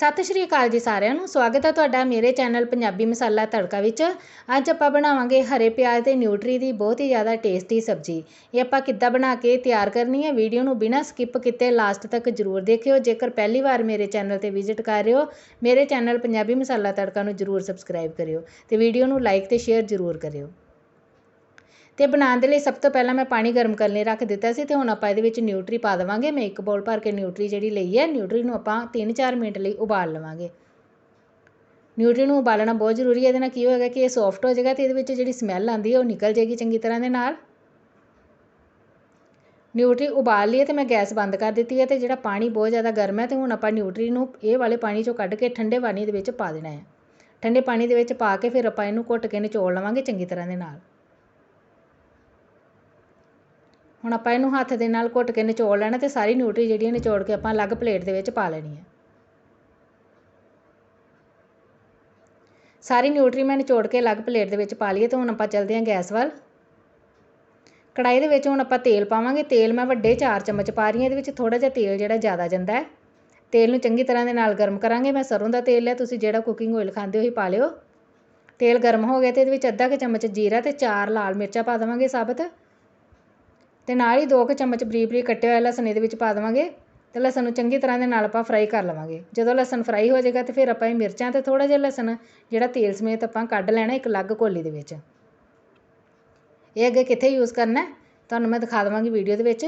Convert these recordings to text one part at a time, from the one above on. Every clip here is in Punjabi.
ਸਤਿ ਸ਼੍ਰੀ ਅਕਾਲ ਜੀ ਸਾਰਿਆਂ ਨੂੰ। ਸਵਾਗਤ ਹੈ ਤੁਹਾਡਾ ਮੇਰੇ ਚੈਨਲ ਪੰਜਾਬੀ ਮਸਾਲਾ ਤੜਕਾ ਵਿੱਚ। ਅੱਜ ਆਪਾਂ ਬਣਾਵਾਂਗੇ ਹਰੇ ਪਿਆਜ਼ ਤੇ ਨਿਊਟਰੀ ਦੀ ਬਹੁਤ ਹੀ ਜ਼ਿਆਦਾ ਟੇਸਟੀ ਸਬਜ਼ੀ। ਇਹ ਆਪਾਂ ਕਿੱਦਾਂ ਬਣਾ ਕੇ ਤਿਆਰ ਕਰਨੀ ਹੈ ਵੀਡੀਓ ਨੂੰ ਬਿਨਾਂ ਸਕਿਪ ਕੀਤੇ ਲਾਸਟ ਤੱਕ ਜ਼ਰੂਰ ਦੇਖਿਓ। ਜੇਕਰ ਪਹਿਲੀ ਵਾਰ ਮੇਰੇ ਚੈਨਲ ਤੇ ਵਿਜ਼ਿਟ ਕਰ ਰਹੇ ਹੋ, ਮੇਰੇ ਚੈਨਲ ਪੰਜਾਬੀ ਮਸਾਲਾ ਤੜਕਾ ਨੂੰ ਜ਼ਰੂਰ ਸਬਸਕ੍ਰਾਈਬ ਕਰਿਓ ਤੇ ਵੀਡੀਓ ਨੂੰ ਲਾਈਕ ਤੇ ਸ਼ੇਅਰ ਜ਼ਰੂਰ ਕਰਿਓ। ਅਤੇ ਬਣਾਉਣ ਦੇ ਲਈ ਸਭ ਤੋਂ ਪਹਿਲਾਂ ਮੈਂ ਪਾਣੀ ਗਰਮ ਕਰਨ ਲਈ ਰੱਖ ਦਿੱਤਾ ਸੀ ਅਤੇ ਹੁਣ ਆਪਾਂ ਇਹਦੇ ਵਿੱਚ ਨਿਊਟਰੀ ਪਾ ਦੇਵਾਂਗੇ। ਮੈਂ ਇੱਕ ਬੋਲ ਭਰ ਕੇ ਨਿਊਟਰੀ ਜਿਹੜੀ ਲਈ ਹੈ, ਨਿਊਟਰੀ ਨੂੰ ਆਪਾਂ 3-4 ਮਿੰਟ ਲਈ ਉਬਾਲ ਲਵਾਂਗੇ। ਨਿਊਟਰੀ ਨੂੰ ਉਬਾਲਣਾ ਬਹੁਤ ਜ਼ਰੂਰੀ ਹੈ, ਇਹਦੇ ਨਾਲ ਕੀ ਹੋਏਗਾ ਕਿ ਇਹ ਸੌਫਟ ਹੋ ਜਾਏਗਾ ਅਤੇ ਇਹਦੇ ਵਿੱਚ ਜਿਹੜੀ ਸਮੈਲ ਆਉਂਦੀ ਹੈ ਉਹ ਨਿਕਲ ਜਾਏਗੀ ਚੰਗੀ ਤਰ੍ਹਾਂ ਦੇ ਨਾਲ। ਨਿਊਟਰੀ ਉਬਾਲ ਲਈ ਤੇ ਮੈਂ ਗੈਸ ਬੰਦ ਕਰ ਦਿੱਤੀ ਹੈ ਤੇ ਜਿਹੜਾ ਪਾਣੀ ਬਹੁਤ ਜ਼ਿਆਦਾ ਗਰਮ ਹੈ ਤੇ ਹੁਣ ਆਪਾਂ ਨਿਊਟਰੀ ਨੂੰ ਇਹ ਵਾਲੇ ਪਾਣੀ ਚੋਂ ਕੱਢ ਕੇ ਠੰਡੇ ਪਾਣੀ ਦੇ ਵਿੱਚ ਪਾ ਦੇਣਾ ਹੈ। ਠੰਡੇ ਪਾਣੀ ਦੇ ਵਿੱਚ ਪਾ ਕੇ ਫਿਰ ਆਪਾਂ ਇਹਨੂੰ ਘੁੱਟ ਕੇ ਨਿਚੋੜ ਲਵਾਂਗੇ ਚੰਗੀ ਤਰ੍ਹਾਂ ਦੇ ਨਾਲ। ਹੁਣ ਆਪਾਂ ਇਹਨੂੰ ਹੱਥ ਦੇ ਨਾਲ ਘੁੱਟ ਕੇ ਨਿਚੋੜ ਲੈਣਾ ਅਤੇ ਸਾਰੀ ਨਿਊਟਰੀ ਜਿਹੜੀ ਹੈ ਨਿਚੋੜ ਕੇ ਆਪਾਂ ਅਲੱਗ ਪਲੇਟ ਦੇ ਵਿੱਚ ਪਾ ਲੈਣੀ ਹੈ ਸਾਰੀ ਨਿਊਟਰੀ ਮੈਂ ਨਿਚੋੜ ਕੇ ਅਲੱਗ ਪਲੇਟ ਦੇ ਵਿੱਚ ਪਾ ਲਈਏ ਤੇ ਹੁਣ ਆਪਾਂ ਚੱਲਦੇ ਹਾਂ ਗੈਸ ਵੱਲ। ਕੜਾਈ ਦੇ ਵਿੱਚ ਹੁਣ ਆਪਾਂ ਤੇਲ ਪਾਵਾਂਗੇ। ਤੇਲ ਮੈਂ ਵੱਡੇ 4 ਚਮਚ ਪਾ ਰਹੀ ਹਾਂ, ਇਹਦੇ ਵਿੱਚ ਥੋੜਾ ਜਿਹਾ ਤੇਲ ਜਿਹੜਾ ਜ਼ਿਆਦਾ ਜਾਂਦਾ ਹੈ। ਤੇਲ ਨੂੰ ਚੰਗੀ ਤਰ੍ਹਾਂ ਦੇ ਨਾਲ ਗਰਮ ਕਰਾਂਗੇ। ਮੈਂ ਸਰੋਂ ਦਾ ਤੇਲ ਹੈ ਤੁਸੀਂ ਜਿਹੜਾ ਕੁਕਿੰਗ ਆਇਲ ਖਾਂਦੇ ਹੋ ਹੀ ਪਾ ਲਿਓ। ਤੇਲ ਗਰਮ ਹੋ ਗਿਆ ਤੇ ਇਹਦੇ ਵਿੱਚ ਅੱਧਾ ਕੁ ਚਮਚ ਜੀਰਾ ਤੇ ਚਾਰ ਲਾਲ ਮਿਰਚਾਂ ਪਾ ਦੇਵਾਂਗੇ ਸਾਬਤ। ਅਤੇ ਨਾਲ ਹੀ ਦੋ ਕੁ ਚਮਚ ਬਰੀਕ ਬਰੀਕ ਕੱਟਿਆ ਹੋਇਆ ਲਸਣ ਇਹਦੇ ਵਿੱਚ ਪਾ ਦੇਵਾਂਗੇ ਅਤੇ ਲਸਣ ਨੂੰ ਚੰਗੀ ਤਰ੍ਹਾਂ ਦੇ ਨਾਲ ਆਪਾਂ ਫਰਾਈ ਕਰ ਲਵਾਂਗੇ। ਜਦੋਂ ਲਸਣ ਫਰਾਈ ਹੋ ਜਾਏਗਾ ਤੇ ਫਿਰ ਆਪਾਂ ਇਹ ਮਿਰਚਾਂ ਅਤੇ ਥੋੜ੍ਹਾ ਜਿਹਾ ਲਸਣ, ਜਿਹੜਾ ਤੇਲ ਸਮੇਤ ਆਪਾਂ ਕੱਢ ਲੈਣਾ ਇੱਕ ਅਲੱਗ ਕੋਲੀ ਦੇ ਵਿੱਚ। ਇਹ ਅੱਗੇ ਕਿੱਥੇ ਯੂਜ਼ ਕਰਨਾ, ਤੁਹਾਨੂੰ ਮੈਂ ਦਿਖਾ ਦੇਵਾਂਗੀ ਵੀਡੀਓ ਦੇ ਵਿੱਚ।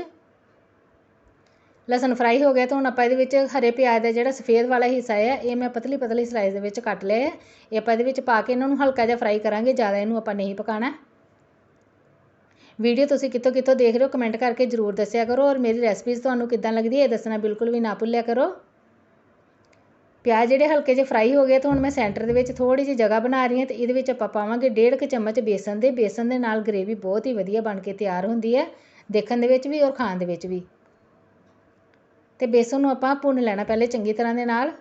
ਲਸਣ ਫਰਾਈ ਹੋ ਗਿਆ ਤਾਂ ਹੁਣ ਆਪਾਂ ਇਹਦੇ ਵਿੱਚ ਹਰੇ ਪਿਆਜ਼ ਦਾ ਜਿਹੜਾ ਸਫੇਦ ਵਾਲਾ ਹਿੱਸਾ ਹੈ ਇਹ ਮੈਂ ਪਤਲੀ ਪਤਲੀ ਸਲਾਈਸ ਦੇ ਵਿੱਚ ਕੱਟ ਲਿਆ ਹੈ ਇਹ ਆਪਾਂ ਇਹਦੇ ਵਿੱਚ ਪਾ ਕੇ ਇਹਨਾਂ ਨੂੰ ਹਲਕਾ ਜਿਹਾ ਫਰਾਈ ਕਰਾਂਗੇ, ਜ਼ਿਆਦਾ ਇਹਨੂੰ ਆਪਾਂ ਨਹੀਂ ਪਕਾਣਾ। ਵੀਡੀਓ ਤੁਸੀਂ ਕਿੱਥੋਂ ਕਿੱਥੋਂ ਦੇਖ ਰਹੇ ਹੋ ਕਮੈਂਟ ਕਰਕੇ ਜ਼ਰੂਰ ਦੱਸਿਆ ਕਰੋ ਔਰ ਮੇਰੀ ਰੈਸਪੀਜ਼ ਤੁਹਾਨੂੰ ਕਿੱਦਾਂ ਲੱਗਦੀ ਹੈ ਇਹ ਦੱਸਣਾ ਬਿਲਕੁਲ ਵੀ ਨਾ ਭੁੱਲਿਆ ਕਰੋ। ਪਿਆਜ਼ ਜਿਹੜੇ ਹਲਕੇ ਜਿਹੇ ਫਰਾਈ ਹੋ ਗਏ ਤਾਂ ਹੁਣ ਮੈਂ ਸੈਂਟਰ ਦੇ ਵਿੱਚ ਥੋੜੀ ਜਿਹੀ ਜਗ੍ਹਾ ਬਣਾ ਰਹੀ ਹਾਂ ਤੇ ਇਹਦੇ ਵਿੱਚ ਆਪਾਂ ਪਾਵਾਂਗੇ ਡੇਢ ਕੁ ਚਮਚ ਬੇਸਨ ਦੇ ਬੇਸਨ ਦੇ ਨਾਲ ਗ੍ਰੇਵੀ ਬਹੁਤ ਹੀ ਵਧੀਆ ਬਣ ਕੇ ਤਿਆਰ ਹੁੰਦੀ ਹੈ, ਦੇਖਣ ਦੇ ਵਿੱਚ ਵੀ ਔਰ ਖਾਣ ਦੇ ਵਿੱਚ ਵੀ। ਤੇ ਬੇਸਨ ਨੂੰ ਆਪਾਂ ਭੁੰਨ ਲੈਣਾ ਪਹਿਲੇ ਚੰਗੀ ਤਰ੍ਹਾਂ ਦੇ ਨਾਲ।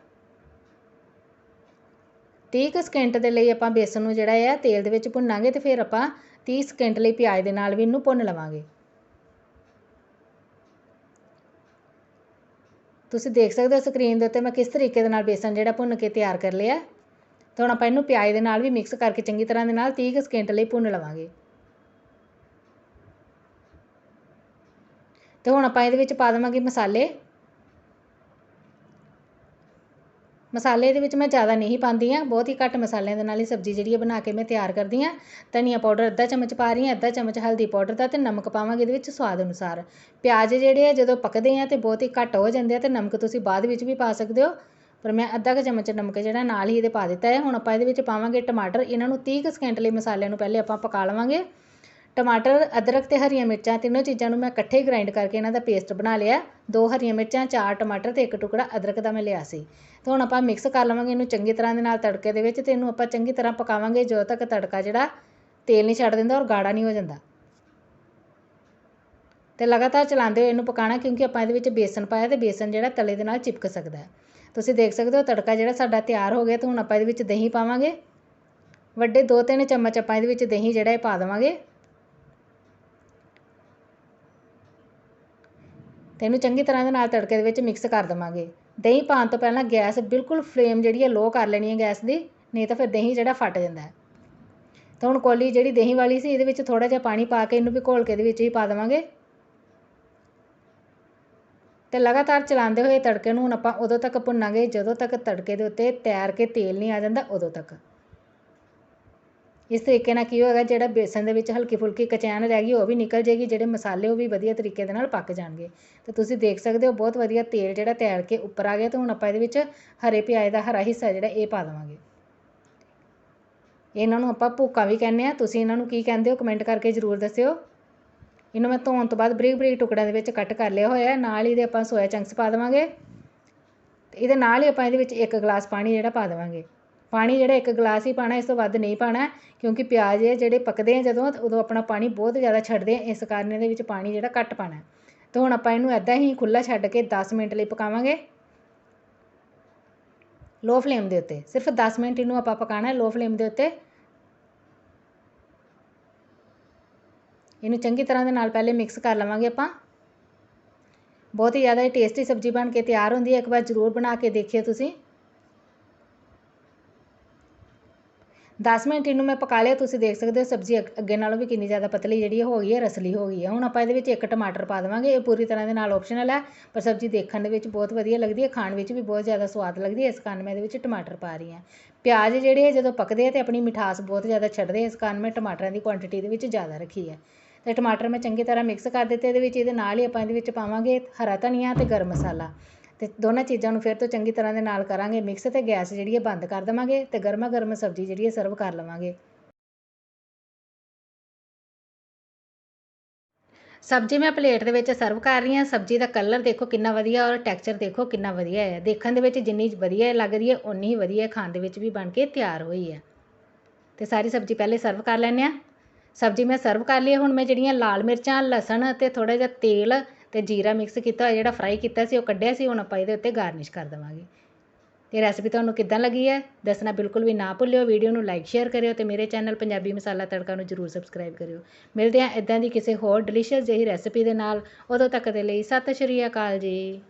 30 ਸਕਿੰਟ ਦੇ ਲਈ ਆਪਾਂ ਬੇਸਨ ਨੂੰ ਜਿਹੜਾ ਹੈ ਤੇਲ ਦੇ ਵਿੱਚ ਭੁੰਨਾਂਗੇ ਅਤੇ ਫਿਰ ਆਪਾਂ ਤੀਹ ਸਕਿੰਟ ਲਈ ਪਿਆਜ਼ ਦੇ ਨਾਲ ਵੀ ਇਹਨੂੰ ਭੁੰਨ ਲਵਾਂਗੇ। ਤੁਸੀਂ ਦੇਖ ਸਕਦੇ ਹੋ ਸਕਰੀਨ ਦੇ ਉੱਤੇ ਮੈਂ ਕਿਸ ਤਰੀਕੇ ਦੇ ਨਾਲ ਬੇਸਣ ਜਿਹੜਾ ਭੁੰਨ ਕੇ ਤਿਆਰ ਕਰ ਲਿਆ। ਤੇ ਹੁਣ ਆਪਾਂ ਇਹਨੂੰ ਪਿਆਜ਼ ਦੇ ਨਾਲ ਵੀ ਮਿਕਸ ਕਰਕੇ ਚੰਗੀ ਤਰ੍ਹਾਂ ਦੇ ਨਾਲ 30 ਸਕਿੰਟ ਲਈ ਭੁੰਨ ਲਵਾਂਗੇ। ਤੇ ਹੁਣ ਆਪਾਂ ਇਹਦੇ ਵਿੱਚ ਪਾ ਦੇਵਾਂਗੇ ਮਸਾਲੇ। ਮਸਾਲੇ ਇਹਦੇ ਵਿੱਚ ਮੈਂ ਜ਼ਿਆਦਾ ਨਹੀਂ ਪਾਉਂਦੀ ਹਾਂ। ਬਹੁਤ ਹੀ ਘੱਟ ਮਸਾਲਿਆਂ ਦੇ ਨਾਲ ਹੀ ਸਬਜ਼ੀ ਜਿਹੜੀ ਹੈ ਬਣਾ ਕੇ ਮੈਂ ਤਿਆਰ ਕਰਦੀ ਹਾਂ। ਧਨੀਆ ਪਾਊਡਰ ਅੱਧਾ ਚਮਚ ਪਾ ਰਹੀ ਹਾਂ, ਅੱਧਾ ਚਮਚ ਹਲਦੀ ਪਾਊਡਰ ਦਾ ਅਤੇ ਨਮਕ ਪਾਵਾਂਗੇ ਇਹਦੇ ਵਿੱਚ ਸਵਾਦ ਅਨੁਸਾਰ। ਪਿਆਜ਼ ਜਿਹੜੇ ਆ ਜਦੋਂ ਪੱਕਦੇ ਆ ਤੇ ਬਹੁਤ ਹੀ ਘੱਟ ਹੋ ਜਾਂਦੇ ਆ ਤੇ ਨਮਕ ਤੁਸੀਂ ਬਾਅਦ ਵਿੱਚ ਵੀ ਪਾ ਸਕਦੇ ਹੋ। ਪਰ ਮੈਂ ਅੱਧਾ ਕੁ ਚਮਚ ਨਮਕ ਜਿਹੜਾ ਨਾਲ ਹੀ ਇਹਦੇ ਪਾ ਦਿੱਤਾ ਹੈ। ਹੁਣ ਆਪਾਂ ਇਹਦੇ ਵਿੱਚ ਪਾਵਾਂਗੇ ਟਮਾਟਰ। ਇਹਨਾਂ ਨੂੰ 30 ਸਕਿੰਟ ਲਈ ਮਸਾਲਿਆਂ ਨੂੰ ਪਹਿਲੇ ਆਪਾਂ ਪਕਾ ਲਵਾਂਗੇ। ਟਮਾਟਰ, ਅਦਰਕ ਅਤੇ ਹਰੀਆਂ ਮਿਰਚਾਂ ਤਿੰਨੋਂ ਚੀਜ਼ਾਂ ਨੂੰ ਮੈਂ ਇਕੱਠੇ ਗ੍ਰਾਈਂਡ ਕਰਕੇ ਇਹਨਾਂ ਦਾ ਪੇਸਟ ਬਣਾ ਲਿਆ। ਦੋ ਹਰੀਆਂ ਮਿਰਚਾਂ, ਚਾਰ ਟਮਾਟਰ ਅਤੇ ਇੱਕ ਟੁਕੜਾ ਅਦਰਕ ਦਾ ਮੈਂ ਲਿਆ ਸੀ। ਅਤੇ ਹੁਣ ਆਪਾਂ ਮਿਕਸ ਕਰ ਲਵਾਂਗੇ ਇਹਨੂੰ ਚੰਗੀ ਤਰ੍ਹਾਂ ਦੇ ਨਾਲ ਤੜਕੇ ਦੇ ਵਿੱਚ ਅਤੇ ਇਹਨੂੰ ਆਪਾਂ ਚੰਗੀ ਤਰ੍ਹਾਂ ਪਕਾਵਾਂਗੇ। ਜਦੋਂ ਤੱਕ ਤੜਕਾ ਜਿਹੜਾ ਤੇਲ ਨਹੀਂ ਛੱਡ ਦਿੰਦਾ ਔਰ ਗਾੜਾ ਨਹੀਂ ਹੋ ਜਾਂਦਾ। ਤੇ ਲਗਾਤਾਰ ਚਲਾਉਂਦੇ ਹੋਏ ਇਹਨੂੰ ਪਕਾਣਾ ਕਿਉਂਕਿ ਆਪਾਂ ਇਹਦੇ ਵਿੱਚ ਬੇਸਨ ਪਾਇਆ ਤੇ ਬੇਸਨ ਜਿਹੜਾ ਤਲੇ ਦੇ ਨਾਲ ਚਿਪਕ ਸਕਦਾ ਤੁਸੀਂ ਦੇਖ ਸਕਦੇ ਹੋ ਤੜਕਾ ਜਿਹੜਾ ਸਾਡਾ ਤਿਆਰ ਹੋ ਗਿਆ ਤੇ ਹੁਣ ਆਪਾਂ ਇਹਦੇ ਵਿੱਚ ਦਹੀਂ ਪਾਵਾਂਗੇ। ਵੱਡੇ 2-3 ਚਮਚ ਆਪਾਂ ਇਹਦੇ ਵਿੱਚ ਦਹੀਂ ਜਿਹੜਾ ਇਹ ਪਾ ਦੇਵਾਂਗੇ। ਅਤੇ ਇਹਨੂੰ ਚੰਗੀ ਤਰ੍ਹਾਂ ਦੇ ਨਾਲ ਤੜਕੇ ਦੇ ਵਿੱਚ ਮਿਕਸ ਕਰ ਦੇਵਾਂਗੇ। ਦਹੀਂ ਪਾਉਣ ਤੋਂ ਪਹਿਲਾਂ ਗੈਸ ਬਿਲਕੁਲ ਫਲੇਮ ਜਿਹੜੀ ਹੈ ਲੋਅ ਕਰ ਲੈਣੀ ਹੈ ਗੈਸ ਦੀ, ਨਹੀਂ ਤਾਂ ਫਿਰ ਦਹੀਂ ਜਿਹੜਾ ਫਟ ਜਾਂਦਾ ਹੈ। ਤਾਂ ਹੁਣ ਕੋਲੀ ਜਿਹੜੀ ਦਹੀਂ ਵਾਲੀ ਸੀ, ਇਹਦੇ ਵਿੱਚ ਥੋੜ੍ਹਾ ਜਿਹਾ ਪਾਣੀ ਪਾ ਕੇ ਇਹਨੂੰ ਵੀ ਘੋਲ ਕੇ ਇਹਦੇ ਵਿੱਚ ਹੀ ਪਾ ਦੇਵਾਂਗੇ। ਤੇ ਲਗਾਤਾਰ ਚਲਾਉਂਦੇ ਹੋਏ ਤੜਕੇ ਨੂੰ ਹੁਣ ਆਪਾਂ ਉਦੋਂ ਤੱਕ ਭੁੰਨਾਂਗੇ, ਜਦੋਂ ਤੱਕ ਤੜਕੇ ਦੇ ਉੱਤੇ ਤੈਰ ਕੇ ਤੇਲ ਨਹੀਂ ਆ ਜਾਂਦਾ, ਉਦੋਂ ਤੱਕ। ਇਸ ਤਰੀਕੇ ਨਾਲ ਕੀ ਹੋਏਗਾ, ਜਿਹੜਾ ਬੇਸਨ ਦੇ ਵਿੱਚ ਹਲਕੀ ਫੁਲਕੀ ਕਚੈਨ ਰਹਿ ਗਈ, ਉਹ ਵੀ ਨਿਕਲ ਜੇਗੀ ਜਿਹੜੇ ਮਸਾਲੇ ਉਹ ਵੀ ਵਧੀਆ ਤਰੀਕੇ ਦੇ ਨਾਲ ਪੱਕ ਜਾਣਗੇ। ਤੇ ਤੁਸੀਂ ਦੇਖ ਸਕਦੇ ਹੋ, ਬਹੁਤ ਵਧੀਆ ਤੇਲ ਜਿਹੜਾ ਤੈਰ ਕੇ ਉੱਪਰ ਆ ਗਿਆ ਤੇ ਹੁਣ ਆਪਾਂ ਇਹਦੇ ਵਿੱਚ ਹਰੇ ਪਿਆਜ਼ ਦਾ ਹਰਾ ਹਿੱਸਾ ਜਿਹੜਾ ਇਹ ਪਾ ਦੇਵਾਂਗੇ। ਇਹਨਾਂ ਨੂੰ ਆਪਾਂ ਭੁੱਕਾ ਵੀ ਕਹਿੰਦੇ ਆ ਤੁਸੀਂ ਇਹਨਾਂ ਨੂੰ ਕੀ ਕਹਿੰਦੇ ਹੋ ਕਮੈਂਟ ਕਰਕੇ ਜ਼ਰੂਰ ਦੱਸਿਓ। ਇਹਨੂੰ ਮੈਂ ਧੋਣ ਤੋਂ ਬਾਅਦ ਬਰੀਕ ਬਰੀਕ ਟੁਕੜਿਆਂ ਦੇ ਵਿੱਚ ਕੱਟ ਕਰ ਲਿਆ ਹੋਇਆ ਨਾਲ ਹੀ ਇਹਦੇ ਆਪਾਂ ਸੋਇਆ ਚੰਕਸ ਪਾ ਦੇਵਾਂਗੇ। ਤੇ ਇਹਦੇ ਨਾਲ ਹੀ ਆਪਾਂ ਇਹਦੇ ਵਿੱਚ ਇੱਕ ਗਲਾਸ ਪਾਣੀ ਜਿਹੜਾ ਪਾ ਦੇਵਾਂਗੇ। ਪਾਣੀ ਜਿਹੜਾ ਇੱਕ ਗਲਾਸ ਹੀ ਪਾਉਣਾ ਇਸ ਤੋਂ ਵੱਧ ਨਹੀਂ ਪਾਉਣਾ ਕਿਉਂਕਿ ਪਿਆਜ਼ ਇਹ ਜਿਹੜੇ ਪੱਕਦੇ ਆ ਜਦੋਂ, ਉਦੋਂ ਆਪਣਾ ਪਾਣੀ ਬਹੁਤ ਜ਼ਿਆਦਾ ਛੱਡਦੇ ਆ, ਇਸ ਕਾਰਨ ਇਹਦੇ ਵਿੱਚ ਪਾਣੀ ਜਿਹੜਾ ਘੱਟ ਪਾਉਣਾ ਅਤੇ ਹੁਣ ਆਪਾਂ ਇਹਨੂੰ ਇੱਦਾਂ ਹੀ ਖੁੱਲਾ ਛੱਡ ਕੇ 10 ਮਿੰਟ ਲਈ ਪਕਾਵਾਂਗੇ। ਲੋ ਫਲੇਮ ਦੇ ਉੱਤੇ, ਸਿਰਫ 10 ਮਿੰਟ ਇਹਨੂੰ ਆਪਾਂ ਪਕਾਣਾ ਹੈ, ਲੋ ਫਲੇਮ ਦੇ ਉੱਤੇ। ਇਹਨੂੰ ਚੰਗੀ ਤਰ੍ਹਾਂ ਦੇ ਨਾਲ ਪਹਿਲੇ ਮਿਕਸ ਕਰ ਲਵਾਂਗੇ ਆਪਾਂ। ਬਹੁਤ ਹੀ ਜ਼ਿਆਦਾ ਟੇਸਟੀ ਸਬਜ਼ੀ ਬਣ ਕੇ ਤਿਆਰ ਹੁੰਦੀ ਹੈ, ਇੱਕ ਵਾਰ ਜ਼ਰੂਰ ਬਣਾ ਕੇ ਦੇਖਿਓ ਤੁਸੀਂ। 10 ਮਿੰਟ ਇਹਨੂੰ ਮੈਂ ਪਕਾ ਲਿਆ, ਤੁਸੀਂ ਦੇਖ ਸਕਦੇ ਹੋ ਸਬਜ਼ੀ ਅੱਗ- ਅੱਗੇ ਨਾਲੋਂ ਵੀ ਕਿੰਨੀ ਜ਼ਿਆਦਾ ਪਤਲੀ ਜਿਹੜੀ ਹੈ ਹੋ ਗਈ ਹੈ, ਰਸਲੀ ਹੋ ਗਈ ਹੈ। ਹੁਣ ਆਪਾਂ ਇਹਦੇ ਵਿੱਚ ਇੱਕ ਟਮਾਟਰ ਪਾ ਦੇਵਾਂਗੇ, ਇਹ ਪੂਰੀ ਤਰ੍ਹਾਂ ਦੇ ਨਾਲ ਆਪਸ਼ਨਲ ਹੈ, ਪਰ ਸਬਜ਼ੀ ਦੇਖਣ ਦੇ ਵਿੱਚ ਬਹੁਤ ਵਧੀਆ ਲੱਗਦੀ ਹੈ, ਖਾਣ ਵਿੱਚ ਵੀ ਬਹੁਤ ਜ਼ਿਆਦਾ ਸਵਾਦ ਲੱਗਦੀ ਹੈ, ਇਸ ਕਾਰਨ ਮੈਂ ਇਹਦੇ ਵਿੱਚ ਟਮਾਟਰ ਪਾ ਰਹੀ ਹਾਂ। ਪਿਆਜ਼ ਜਿਹੜੇ ਆ ਜਦੋਂ ਪੱਕਦੇ ਆ ਤੇ ਆਪਣੀ ਮਿਠਾਸ ਬਹੁਤ ਜ਼ਿਆਦਾ ਛੱਡਦੇ ਇਸ ਕਾਰਨ ਮੈਂ ਟਮਾਟਰਾਂ ਦੀ ਕੁਆਂਟੀਟੀ ਦੇ ਵਿੱਚ ਜ਼ਿਆਦਾ ਰੱਖੀ ਹੈ। ਤੇ ਟਮਾਟਰ ਮੈਂ ਚੰਗੀ ਤਰ੍ਹਾਂ ਮਿਕਸ ਕਰ ਦਿੱਤੇ, ਇਹਦੇ ਵਿੱਚ ਇਹਦੇ ਨਾਲ ਹੀ ਆਪਾਂ ਇਹਦੇ ਵਿੱਚ ਪਾਵਾਂਗੇ ਹਰਾ ਧਨੀਆ ਤੇ ਗਰਮ ਮਸਾਲਾ। ਅਤੇ ਦੋਨਾਂ ਚੀਜ਼ਾਂ ਨੂੰ ਫਿਰ ਤੋਂ ਚੰਗੀ ਤਰ੍ਹਾਂ ਦੇ ਨਾਲ ਕਰਾਂਗੇ ਮਿਕਸ ਅਤੇ ਗੈਸ ਜਿਹੜੀ ਹੈ ਬੰਦ ਕਰ ਦੇਵਾਂਗੇ ਅਤੇ ਗਰਮਾ ਗਰਮ ਸਬਜ਼ੀ ਜਿਹੜੀ ਹੈ ਸਰਵ ਕਰ ਲਵਾਂਗੇ। ਸਬਜ਼ੀ ਮੈਂ ਪਲੇਟ ਦੇ ਵਿੱਚ ਸਰਵ ਕਰ ਰਹੀ ਹਾਂ। ਸਬਜ਼ੀ ਦਾ ਕਲਰ ਦੇਖੋ ਕਿੰਨਾ ਵਧੀਆ ਔਰ ਟੈਕਸਚਰ ਦੇਖੋ ਕਿੰਨਾ ਵਧੀਆ ਹੈ। ਦੇਖਣ ਦੇ ਵਿੱਚ ਜਿੰਨੀ ਵਧੀਆ ਲੱਗ ਰਹੀ ਹੈ ਉਨੀ ਹੀ ਵਧੀਆ ਖਾਣ ਦੇ ਵਿੱਚ ਵੀ ਬਣ ਕੇ ਤਿਆਰ ਹੋਈ ਹੈ। ਤੇ ਸਾਰੀ ਸਬਜ਼ੀ ਪਹਿਲੇ ਸਰਵ ਕਰ ਲੈਂਦੇ ਆ ਸਬਜ਼ੀ ਮੈਂ ਸਰਵ ਕਰ ਲਈ ਹੁਣ ਮੈਂ ਜਿਹੜੀਆਂ ਲਾਲ ਮਿਰਚਾਂ, ਲਸਣ ਅਤੇ ਥੋੜਾ ਜਿਹਾ ਤੇਲ ਅਤੇ ਜੀਰਾ ਮਿਕਸ ਕੀਤਾ ਹੋਇਆ ਜਿਹੜਾ ਫਰਾਈ ਕੀਤਾ ਸੀ, ਉਹ ਕੱਢਿਆ ਸੀ, ਹੁਣ ਆਪਾਂ ਇਹਦੇ ਉੱਤੇ ਗਾਰਨਿਸ਼ ਕਰ ਦੇਵਾਂਗੇ। ਤੇ ਰੈਸਪੀ ਤੁਹਾਨੂੰ ਕਿੱਦਾਂ ਲੱਗੀ ਹੈ, ਦੱਸਣਾ ਬਿਲਕੁਲ ਵੀ ਨਾ ਭੁੱਲਿਓ। ਵੀਡੀਓ ਨੂੰ ਲਾਈਕ ਸ਼ੇਅਰ ਕਰਿਓ ਅਤੇ ਮੇਰੇ ਚੈਨਲ ਪੰਜਾਬੀ ਮਸਾਲਾ ਤੜਕਾ ਨੂੰ ਜਰੂਰ ਸਬਸਕ੍ਰਾਈਬ ਕਰਿਓ। ਮਿਲਦੇ ਹਾਂ ਇਦਾਂ ਦੀ ਕਿਸੇ ਹੋਰ ਡਿਲੀਸ਼ੀਅਸ ਜਿਹੀ ਰੈਸਪੀ ਦੇ ਨਾਲ। ਉਦੋਂ ਤੱਕ ਦੇ ਲਈ ਸਤਿ ਸ਼੍ਰੀ ਅਕਾਲ ਜੀ।